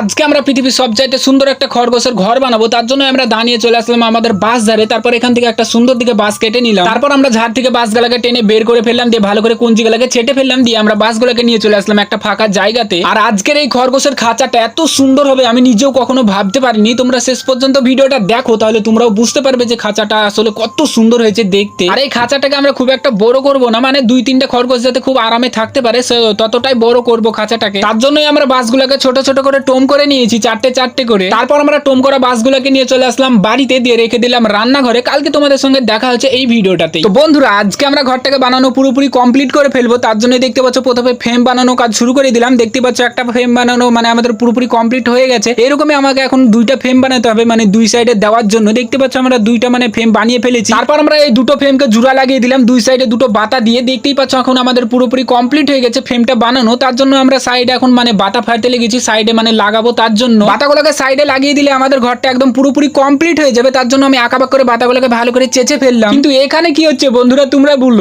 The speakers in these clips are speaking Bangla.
আজকে আমরা পৃথিবীর সবচাইতে সুন্দর একটা খরগোশের ঘর বানাবো, তার জন্য আমরা দাঁড়িয়ে চলে আসলাম আমাদের বাস ধারে। তারপর এখান থেকে একটা সুন্দর দিকে বাস কেটে নিলাম। তারপর আমরা ঝাড় থেকে বাসগুলোকে টেনে বের করে ফেললাম, দিয়ে ভালো করে কুঞ্জিগুলোকে ছেটে ফেললাম, দিয়ে আমরা বাসগুলোকে নিয়ে চলে আসলাম একটা ফাঁকা জায়গাতে। আর আজকের এই খরগোশের খাঁচাটা এত সুন্দর হবে, আমি নিজেও কখনো ভাবতে পারিনি। তোমরা শেষ পর্যন্ত ভিডিওটা দেখো, তাহলে তোমরাও বুঝতে পারবে যে খাঁচাটা আসলে কত সুন্দর হয়েছে দেখতে। আর এই খাঁচাটাকে আমরা খুব একটা বড় করব না মানে দুই তিনটে খরগোশ যাতে খুব আরামে থাকতে পারে ততটাই বড় করব খাঁচাটাকে। তার জন্যই আমরা বাসগুলোকে ছোট ছোট করে টোম করে নিয়েছি, চারটে চারটে করে। তারপর আমরা টোম করা বাসগুলোকে নিয়ে চলে আসলাম, বাড়িতে দিয়ে রেখে দিলাম রান্নাঘরে। কালকে তোমাদের সঙ্গে দেখা হচ্ছে এই ভিডিওটাতে তো বন্ধুরা, আজকে আমরা ঘরটাকে বানানো পুরোপুরি কমপ্লিট করে ফেলব। তার জন্য দেখতে পাচ্ছ, প্রথমে ফ্রেম বানানো কাজ শুরু করে দিলাম। দেখতে পাচ্ছ, একটা ফ্রেম বানানো মানে আমাদের পুরোপুরি কমপ্লিট হয়ে গেছে। এরকমই আমাকে এখন দুইটা ফ্রেম বানাতে হবে মানে দুই সাইডে দেওয়ার জন্য। দেখতে পাচ্ছ, আমরা দুইটা মানে ফ্রেম বানিয়ে ফেলেছি। তারপর আমরা এই দুটো ফ্রেমকে জোড়া লাগিয়ে দিলাম। দুই সাইডে দুটো বাতা দিয়ে দেখতেই পাচ্ছ, এখন আমাদের পুরোপুরি কমপ্লিট হয়ে গেছে ফ্রেমটা বানানো। তার জন্য আমরা সাইডে এখন মানে বাতা ফাটতে লেগেছি। সাইডে মানে লাগাবো তার জন্য। বাতাগুলোকে সাইডে লাগিয়ে দিলে আমাদের ঘরটা একদম পুরোপুরি কমপ্লিট হয়ে যাবে, তার জন্য আমি আঁকাবাক করে বাতাগুলোকে ভালো করে চেঁচে ফেললাম। কিন্তু এখানে কি হচ্ছে বন্ধুরা, তোমরা বলল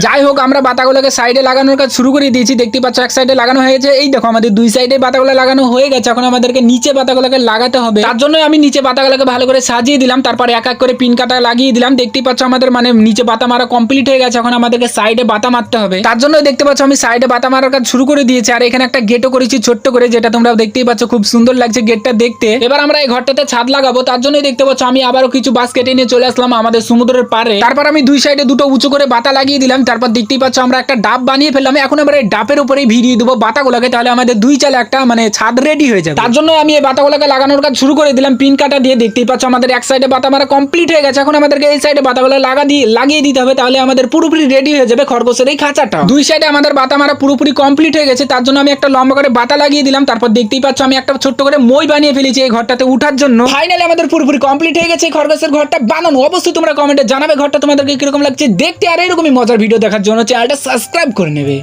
যাই হোক, আমরা বাতাগুলোকে সাইডে লাগানোর কাজ শুরু করে দিয়েছি। দেখতে পাচ্ছ, এক সাইডে লাগানো হয়েছে। এই দেখো, আমাদের দুই সাইডে বাতাগুলো লাগানো হয়ে গেছে। এখন আমাদেরকে নিচে বাতাগুলোকে লাগাতে হবে। তার জন্য আমি নিচে বাতাগুলোকে ভালো করে সাজিয়ে দিলাম। তারপর এক এক করে পিন কাটা লাগিয়ে দিলাম। দেখতেই পাচ্ছ, আমাদের মানে নিচে বাতা মারা কমপ্লিট হয়ে গেছে। এখন আমাদেরকে সাইডে বাতা মারতে হবে। তার জন্য দেখতে পাচ্ছ, আমি সাইডে বাতা মারার কাজ শুরু করে দিয়েছি। আর এখানে একটা গেটও করেছি ছোট্ট করে, যেটা তোমরা দেখতেই পাচ্ছ, খুব সুন্দর লাগছে গেটটা দেখতে। এবার আমরা এই ঘরটাতে ছাদ লাগাবো। তার জন্যই দেখতে পাচ্ছ, আমি আবারও কিছু বাস কেটে নিয়ে চলে আসলাম আমাদের সমুদ্রের পারে তারপর আমি দুই সাইডে দুটো উঁচু করে বাতা লাগিয়ে দিলাম। তারপর দেখতেই পাচ্ছ আমরা একটা ডাব বানিয়ে ফেললাম। এখন আমরা এই ডাবের উপরেই ভিড়িয়ে দেবো বাতাগুলোকে, তাহলে আমাদের দুই চালে একটা মানে ছাদ রেডি হয়ে যাবে। তার জন্য আমি এই বাতাগুলোকে লাগানোর কাজ শুরু করে দিলাম। পিন কাটা দিয়ে দেখতেই পাচ্ছ আমাদের এক সাইডে বাতা মারা কমপ্লিট হয়ে গেছে। এখন আমাদেরকে এই সাইডে বাতাগুলো লাগা দিয়ে, লাগিয়ে দিতে হবে, তাহলে আমাদের পুরোপুরি রেডি হয়ে যাবে খরগোশের এই খাঁচাটা। দুই সাইডে আমাদের বাতা মারা পুরোপুরি কমপ্লিট হয়ে গেছে। তার জন্য আমি একটা লম্বা করে বাতা লাগিয়ে দিলাম। তারপর দেখতেই পাচ্ছ আমি একটা ছোট্ট করে মই বানিয়ে ফেলেছি এই ঘরটাতে উঠার জন্য। ফাইনালি আমাদের পুরোপুরি কমপ্লিট হয়ে গেছে খরগোশের ঘরটা বানানো। অবশ্যই তোমরা কমেন্টে জানাবে ঘরটা তোমাদেরকে কীরকম লাগছে। দেখতে আর এরকমই মজার ভিডিও দেখার জন্য চ্যানেলটা সাবস্ক্রাইব করে নেবে।